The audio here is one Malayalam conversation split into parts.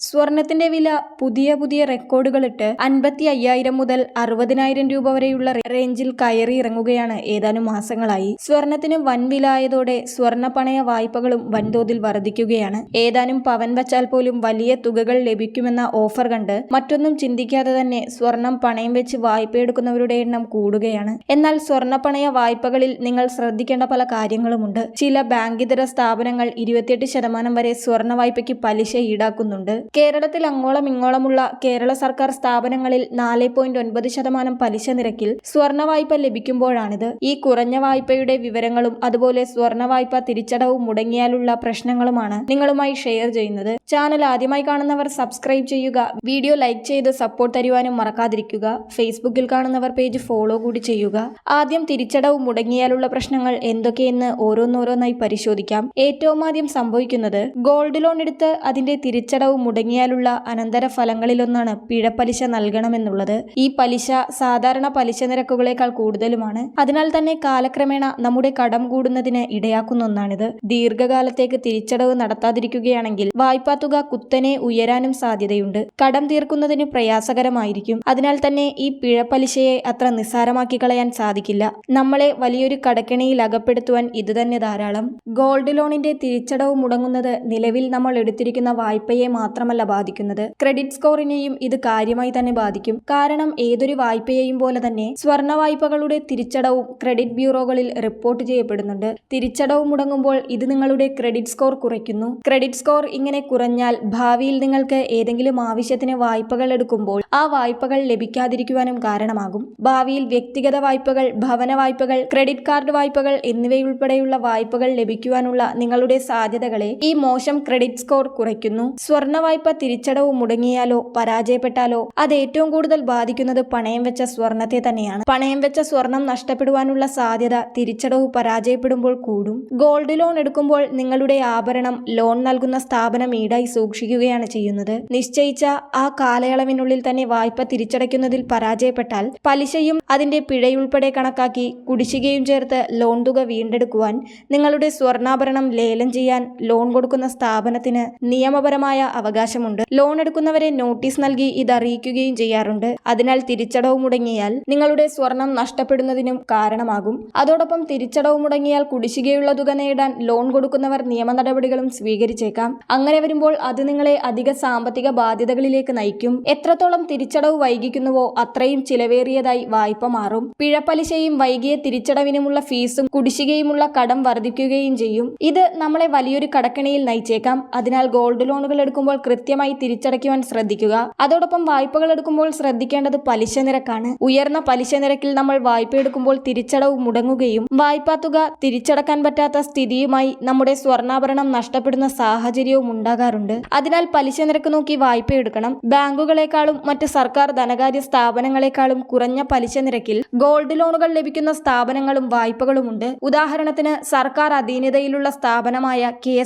സ്വർണത്തിന്റെ വില പുതിയ പുതിയ റെക്കോർഡുകളിട്ട് അൻപത്തി അയ്യായിരം മുതൽ അറുപതിനായിരം രൂപ വരെയുള്ള റേഞ്ചിൽ കയറി ഇറങ്ങുകയാണ് ഏതാനും മാസങ്ങളായി. സ്വർണത്തിന് വൻവില ആയതോടെ സ്വർണ വായ്പകളും വൻതോതിൽ വർദ്ധിക്കുകയാണ്. ഏതാനും പവൻ വച്ചാൽ പോലും വലിയ തുകകൾ ലഭിക്കുമെന്ന ഓഫർ കണ്ട് മറ്റൊന്നും ചിന്തിക്കാതെ തന്നെ സ്വർണം പണയം വെച്ച് വായ്പയെടുക്കുന്നവരുടെ എണ്ണം കൂടുകയാണ്. എന്നാൽ സ്വർണ പണയ വായ്പകളിൽ നിങ്ങൾ ശ്രദ്ധിക്കേണ്ട പല കാര്യങ്ങളുമുണ്ട്. ചില ബാങ്കിതര സ്ഥാപനങ്ങൾ ഇരുപത്തിയെട്ട് ശതമാനം വരെ സ്വർണ വായ്പയ്ക്ക് പലിശ ഈടാക്കുന്നുണ്ട്. കേരളത്തിൽ അങ്ങോളം ഇങ്ങോളമുള്ള കേരള സർക്കാർ സ്ഥാപനങ്ങളിൽ നാല് പോയിന്റ് ഒൻപത് ശതമാനം പലിശ നിരക്കിൽ സ്വർണ വായ്പ ലഭിക്കുമ്പോഴാണിത്. ഈ കുറഞ്ഞ വായ്പയുടെ വിവരങ്ങളും അതുപോലെ സ്വർണ വായ്പ തിരിച്ചടവും മുടങ്ങിയാലുള്ള പ്രശ്നങ്ങളുമാണ് നിങ്ങളുമായി ഷെയർ ചെയ്യുന്നത്. ചാനൽ ആദ്യമായി കാണുന്നവർ സബ്സ്ക്രൈബ് ചെയ്യുക വീഡിയോ ലൈക്ക് ചെയ്ത് സപ്പോർട്ട് തരുവാനും മറക്കാതിരിക്കുക. ഫേസ്ബുക്കിൽ കാണുന്നവർ പേജ് ഫോളോ കൂടി ചെയ്യുക. ആദ്യം തിരിച്ചടവ് മുടങ്ങിയാലുള്ള പ്രശ്നങ്ങൾ എന്തൊക്കെയെന്ന് ഓരോന്നോരോന്നായി പരിശോധിക്കാം. ഏറ്റവും ആദ്യം സംഭവിക്കുന്നത് ഗോൾഡ് ലോൺ എടുത്ത് അതിന്റെ തിരിച്ചടവ് മുടങ്ങിയാലുള്ള അനന്തര ഫലങ്ങളിലൊന്നാണ് പിഴപ്പലിശ നൽകണമെന്നുള്ളത്. ഈ പലിശ സാധാരണ പലിശ നിരക്കുകളേക്കാൾ കൂടുതലുമാണ്. അതിനാൽ തന്നെ കാലക്രമേണ നമ്മുടെ കടം കൂടുന്നതിന് ഇടയാക്കുന്ന ഒന്നാണിത്. ദീർഘകാലത്തേക്ക് തിരിച്ചടവ് നടത്താതിരിക്കുകയാണെങ്കിൽ വായ്പാ തുക കുത്തനെ ഉയരാനും സാധ്യതയുണ്ട്. കടം തീർക്കുന്നതിന് പ്രയാസകരമായിരിക്കും. അതിനാൽ തന്നെ ഈ പിഴപ്പലിശയെ അത്ര നിസ്സാരമാക്കി കളയാൻ സാധിക്കില്ല. നമ്മളെ വലിയൊരു കടക്കിണിയിൽ അകപ്പെടുത്തുവാൻ ഇത് തന്നെ ധാരാളം. ഗോൾഡ് ലോണിന്റെ തിരിച്ചടവ് മുടങ്ങുന്നത് നിലവിൽ നമ്മൾ എടുത്തിരിക്കുന്ന വായ്പയെ മാത്രമല്ല ബാധിക്കുന്നത്. ക്രെഡിറ്റ് സ്കോറിനെയും ഇത് കാര്യമായി തന്നെ ബാധിക്കും. കാരണം ഏതൊരു വായ്പയെയും പോലെ തന്നെ സ്വർണ വായ്പകളുടെ തിരിച്ചടവും ക്രെഡിറ്റ് ബ്യൂറോകളിൽ റിപ്പോർട്ട് ചെയ്യപ്പെടുന്നുണ്ട്. തിരിച്ചടവ് മുടങ്ങുമ്പോൾ ഇത് നിങ്ങളുടെ ക്രെഡിറ്റ് സ്കോർ കുറയ്ക്കുന്നു. ക്രെഡിറ്റ് സ്കോർ ഇങ്ങനെ കുറഞ്ഞാൽ ഭാവിയിൽ നിങ്ങൾക്ക് ഏതെങ്കിലും ആവശ്യത്തിന് വായ്പകൾ എടുക്കുമ്പോൾ ആ വായ്പകൾ ലഭിക്കാതിരിക്കുവാനും കാരണമാകും. ഭാവിയിൽ വ്യക്തിഗത വായ്പകൾ ഭവന വായ്പകൾ ക്രെഡിറ്റ് കാർഡ് വായ്പകൾ എന്നിവയുൾപ്പെടെയുള്ള വായ്പകൾ ലഭിക്കുവാനുള്ള നിങ്ങളുടെ സാധ്യതകളെ ഈ മോശം ക്രെഡിറ്റ് സ്കോർ കുറയ്ക്കുന്നു. സ്വർണ വായ്പ തിരിച്ചടവ് മുടങ്ങിയാലോ പരാജയപ്പെട്ടാലോ? അത് ഏറ്റവും കൂടുതൽ ബാധിക്കുന്നത് പണയം വെച്ച സ്വർണത്തെ തന്നെയാണ്. പണയം വെച്ച സ്വർണം നഷ്ടപ്പെടുവാനുള്ള സാധ്യത തിരിച്ചടവ് പരാജയപ്പെടുമ്പോൾ കൂടും. ഗോൾഡ് ലോൺ എടുക്കുമ്പോൾ നിങ്ങളുടെ ആഭരണം ലോൺ നൽകുന്ന സ്ഥാപനം ഈടായി സൂക്ഷിക്കുകയാണ് ചെയ്യുന്നത്. നിശ്ചയിച്ച ആ കാലയളവിനുള്ളിൽ തന്നെ വായ്പ തിരിച്ചടയ്ക്കുന്നതിൽ പരാജയപ്പെട്ടാൽ പലിശയും അതിന്റെ പിഴയുൾപ്പെടെ കണക്കാക്കി കുടിശ്ശികയും ചേർത്ത് ലോൺ തുക വീണ്ടെടുക്കുവാൻ നിങ്ങളുടെ സ്വർണാഭരണം ലേലം ചെയ്യാൻ ലോൺ കൊടുക്കുന്ന സ്ഥാപനത്തിന് നിയമപരമായ അവകാശമുണ്ട്. ലോൺ എടുക്കുന്നവരെ നോട്ടീസ് നൽകി ഇത് അറിയിക്കുകയും ചെയ്യാറുണ്ട്. അതിനാൽ തിരിച്ചടവ് മുടങ്ങിയാൽ നിങ്ങളുടെ സ്വർണം നഷ്ടപ്പെടുന്നതിനും കാരണമാകും. അതോടൊപ്പം തിരിച്ചടവ് മുടങ്ങിയാൽ കുടിശ്ശികയുള്ള തുക നേടാൻ ലോൺ കൊടുക്കുന്നവർ നിയമ നടപടികളും സ്വീകരിച്ചേക്കാം. അങ്ങനെ വരുമ്പോൾ അത് നിങ്ങളെ അധിക സാമ്പത്തിക ബാധ്യതകളിലേക്ക് നയിക്കും. എത്രത്തോളം തിരിച്ചടവ് വൈകിക്കുന്നുവോ അത്രയും ചിലവേറിയതായി വായ്പ മാറും. പിഴപ്പലിശയും വൈകിയ തിരിച്ചടവിനുമുള്ള ഫീസും കുടിശ്ശികയുമുള്ള കടം വർദ്ധിക്കുകയും ചെയ്യും. ഇത് നമ്മളെ വലിയൊരു കടക്കണിയിൽ നയിച്ചേക്കാം. അതിനാൽ ഗോൾഡ് ലോണുകൾ എടുക്കുമ്പോൾ കൃത്യമായി തിരിച്ചടയ്ക്കുവാൻ ശ്രദ്ധിക്കുക. അതോടൊപ്പം വായ്പകൾ എടുക്കുമ്പോൾ ശ്രദ്ധിക്കേണ്ടത് പലിശ നിരക്കാണ്. ഉയർന്ന പലിശ നിരക്കിൽ നമ്മൾ വായ്പ എടുക്കുമ്പോൾ തിരിച്ചടവ് മുടങ്ങുകയും വായ്പാ തുക തിരിച്ചടക്കാൻ പറ്റാത്ത സ്ഥിതിയുമായി നമ്മുടെ സ്വർണാഭരണം നഷ്ടപ്പെടുന്ന സാഹചര്യവും ഉണ്ടാകാറുണ്ട്. അതിനാൽ പലിശ നിരക്ക് നോക്കി വായ്പ എടുക്കണം. ബാങ്കുകളെക്കാളും മറ്റ് സർക്കാർ ധനകാര്യ സ്ഥാപനങ്ങളെക്കാളും കുറഞ്ഞ പലിശ നിരക്കിൽ ഗോൾഡ് ലോണുകൾ ലഭിക്കുന്ന സ്ഥാപനങ്ങളും വായ്പകളുമുണ്ട് ഉദാഹരണത്തിന് സർക്കാർ അധീനതയിലുള്ള സ്ഥാപനമായ കെ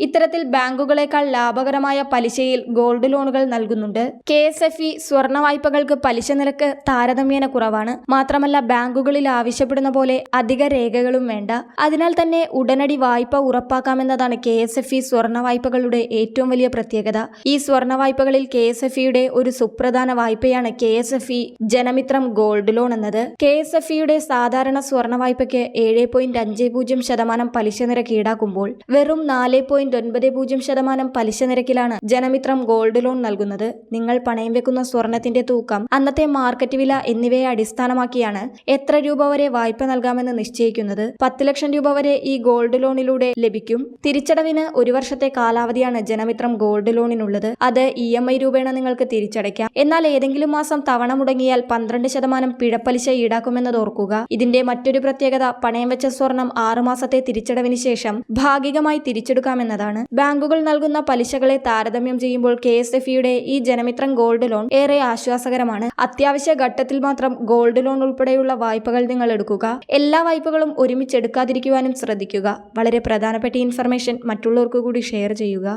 ഇത്തരത്തിൽ ബാങ്കുകളെക്കാൾ ലാഭകരമായ പലിശയിൽ ഗോൾഡ് ലോണുകൾ നൽകുന്നുണ്ട്. കെ എസ് എഫ് ഇ സ്വർണ വായ്പകൾക്ക് പലിശ നിരക്ക് താരതമ്യേന കുറവാണ്. മാത്രമല്ല ബാങ്കുകളിൽ ആവശ്യപ്പെടുന്ന പോലെ അധിക രേഖകളും വേണ്ട. അതിനാൽ തന്നെ ഉടനടി വായ്പ ഉറപ്പാക്കാമെന്നതാണ് കെ എസ് എഫ് ഇ സ്വർണ വായ്പകളുടെ ഏറ്റവും വലിയ പ്രത്യേകത. ഈ സ്വർണ വായ്പകളിൽ കെ എസ് എഫ് ഇയുടെ ഒരു സുപ്രധാന വായ്പയാണ് K S F E Janamithram gold loan എന്നത്. കെ എസ് എഫ് ഇയുടെ സാധാരണ സ്വർണ വായ്പയ്ക്ക് ഏഴ് പോയിന്റ് അഞ്ച് പൂജ്യം ശതമാനം പലിശ നിരക്ക് ഈടാക്കുമ്പോൾ വെറും നാല് പോയിന്റ് ഒൻപത് പൂജ്യം ശതമാനം പലിശ നിരക്കിലാണ് ജനമിത്രം ഗോൾഡ് ലോൺ നൽകുന്നത് നിങ്ങൾ പണയം വെക്കുന്ന സ്വർണത്തിന്റെ തൂക്കം അന്നത്തെ മാർക്കറ്റ് വില എന്നിവയെ അടിസ്ഥാനമാക്കിയാണ് എത്ര രൂപ വരെ വായ്പ നൽകാമെന്ന് നിശ്ചയിക്കുന്നത്. പത്ത് ലക്ഷം രൂപ വരെ ഈ ഗോൾഡ് ലോണിലൂടെ ലഭിക്കും. തിരിച്ചടവിന് ഒരു വർഷത്തെ കാലാവധിയാണ് ജനമിത്രം ഗോൾഡ് ലോണിനുള്ളത് അത് ഇ എം ഐ രൂപേണ നിങ്ങൾക്ക് തിരിച്ചടയ്ക്കാം. എന്നാൽ ഏതെങ്കിലും മാസം തവണ മുടങ്ങിയാൽ പന്ത്രണ്ട് ശതമാനം പിഴപ്പലിശ ഈടാക്കുമെന്നത് ഓർക്കുക. ഇതിന്റെ മറ്റൊരു പ്രത്യേകത പണയം വെച്ച സ്വർണം ആറുമാസത്തെ തിരിച്ചടവിന് ശേഷം ഭാഗികമായി തിരിച്ചെടുക്കാമെന്നതാണ്. ബാങ്കുകൾ നൽകുന്ന പലിശകളെ താരതമ്യം ചെയ്യുമ്പോൾ കെ എസ് എഫ് ഇയുടെ ഈ ജനമിത്രം ഗോൾഡ് ലോൺ ഏറെ ആശ്വാസകരമാണ്. അത്യാവശ്യ ഘട്ടത്തിൽ മാത്രം ഗോൾഡ് ലോൺ ഉൾപ്പെടെയുള്ള വായ്പകൾ നിങ്ങൾ എടുക്കുക. എല്ലാ വായ്പകളും ഒരുമിച്ച് എടുക്കാതിരിക്കുവാനും ശ്രദ്ധിക്കുക. വളരെ പ്രധാനപ്പെട്ട ഇൻഫർമേഷൻ മറ്റുള്ളവർക്ക് കൂടി ഷെയർ ചെയ്യുക.